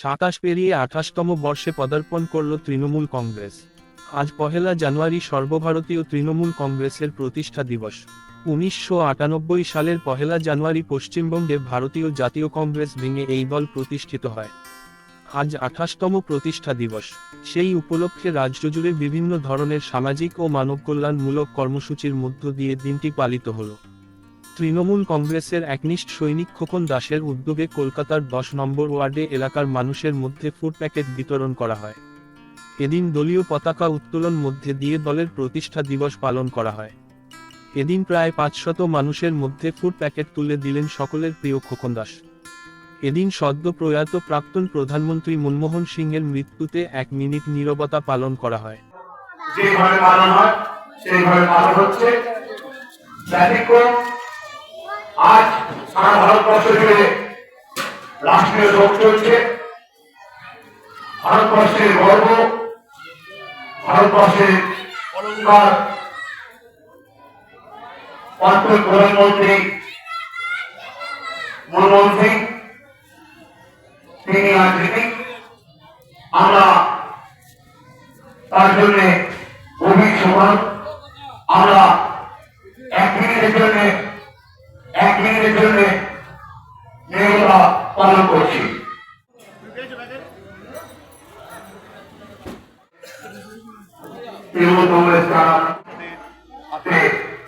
সাতাশ পেরিয়ে আঠাশতম বর্ষে পদার্পণ করল তৃণমূল কংগ্রেস। আজ পহেলা জানুয়ারি সর্বভারতীয় তৃণমূল কংগ্রেসের প্রতিষ্ঠা দিবস। উনিশশো আটানব্বই সালের পহেলা জানুয়ারি পশ্চিমবঙ্গে ভারতীয় জাতীয় কংগ্রেস ভেঙে এই দল প্রতিষ্ঠিত হয়। আজ আঠাশতম প্রতিষ্ঠা দিবস। সেই উপলক্ষে রাজ্যজুড়ে বিভিন্ন ধরনের সামাজিক ও মানব কল্যাণমূলক কর্মসূচির মধ্য দিয়ে দিনটি পালিত হলো। তৃণমূল কংগ্রেসের একনিষ্ঠ সৈনিক খোকন দাসের উদ্যোগে কলকাতার দশ নম্বর ওয়ার্ডে এলাকার মানুষের মধ্যে ফুড প্যাকেট বিতরণ করা হয়। এদিন দলীয় পতাকা উত্তোলন মধ্যে দিয়ে দলের প্রতিষ্ঠা দিবস পালন করা হয়। এদিন প্রায় পাঁচশত মানুষের মধ্যে ফুড প্যাকেট তুলে দিলেন সকলের প্রিয় খোকন দাস। এদিন সদ্য প্রয়াত প্রাক্তন প্রধানমন্ত্রী মনমোহন সিংয়ের মৃত্যুতে এক মিনিট নীরবতা পালন করা হয়। যেভাবে পালন হয়, সেইভাবে পালন হচ্ছে। ব্যতিক্রম। আজ সারা ভারতবর্ষ জুড়ে রাষ্ট্রীয় শোক চলছে। ভারতবর্ষের গর্ব, ভারতবর্ষের অলঙ্কার প্রাক্তন প্রধানমন্ত্রী মনমোহন সিং, তিনি আজ আমরা তার জন্য গভীর সমান আমরা এক মিনিটের জন্য, এক মিনিটের জন্য নিরবতা পালন করছি। তৃণমূল কংগ্রেস তারা হাতে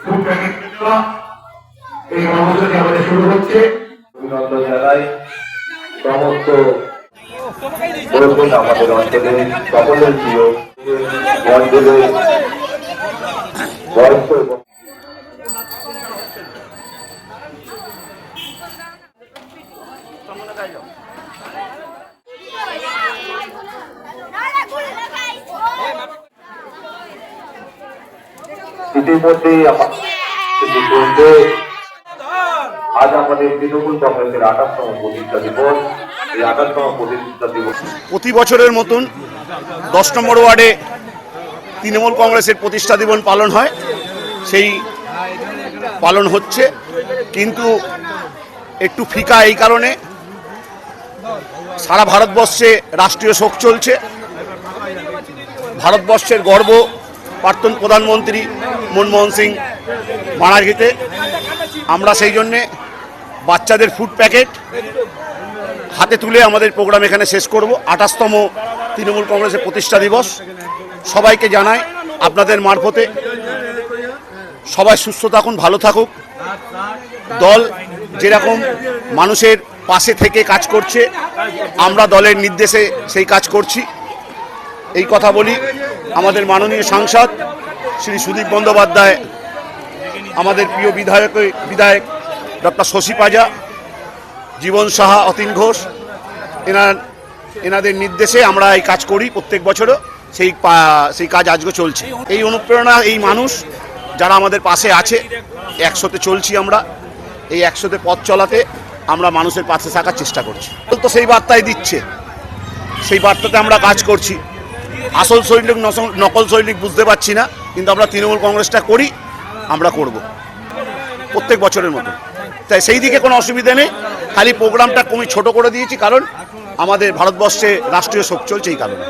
ফুড প্যাকেট দেওয়া এই কর্মসূচি আমাদের শুরু হচ্ছে। অভিনন্দন জানাই। সমস্ত আমাদের অঞ্চলে সকলের প্রিয় অঞ্চলে বয়স্ক এবং প্রতি বছরের মতন দশ নম্বর ওয়ার্ডে তৃণমূল কংগ্রেসের প্রতিষ্ঠা দিবস পালন হয়। সেই পালন হচ্ছে। কিন্তু একটু ফিকা এই কারণে সারা ভারতবর্ষে রাষ্ট্রীয় শোক চলছে। ভারতবর্ষের গর্ব, প্রাক্তন প্রধানমন্ত্রী মনমোহন সিং মারা গেতে আমরা সেই জন্যে বাচ্চাদের ফুড প্যাকেট হাতে তুলে আমাদের প্রোগ্রাম এখানে শেষ করব। আঠাশতম তৃণমূল কংগ্রেসের প্রতিষ্ঠা দিবস। সবাইকে জানাই আপনাদের মারফতে সবাই সুস্থ থাকুন, ভালো থাকুক। দল যেরকম মানুষের পাশে থেকে কাজ করছে, আমরা দলের নির্দেশে সেই কাজ করছি। এই কথা বলি আমাদের মাননীয় সাংসদ শ্রী সুদীপ বন্দ্যোপাধ্যায় আমাদের প্রিয় বিধায়ক বিধায়ক ডক্টর শশী পাজা, জীবন সাহা, অতীন ঘোষ, এনার, এনাদের নির্দেশে আমরা এই কাজ করি প্রত্যেক বছরও। সেই সেই কাজ আজকে চলছে। এই অনুপ্রেরণা, এই মানুষ যারা আমাদের পাশে আছে একশোতে চলছি আমরা। এই একশোতে পথ চলাতে আমরা মানুষের পাশে থাকার চেষ্টা করছি। তো সেই বার্তাই দিচ্ছে। সেই বার্তাতে আমরা কাজ করছি। আসল নস- নকল সৈনিক বুঝতে পারছি না, কিন্তু আমরা তৃণমূল কংগ্রেসটা করি। আমরা করব। প্রত্যেক বছরের মতো তাই সেই দিকে কোনো অসুবিধা নেই। খালি প্রোগ্রামটা কমি ছোট করে দিয়েছি, কারণ আমাদের ভারতবর্ষে রাষ্ট্রীয় শোক চলছে এই কারণে।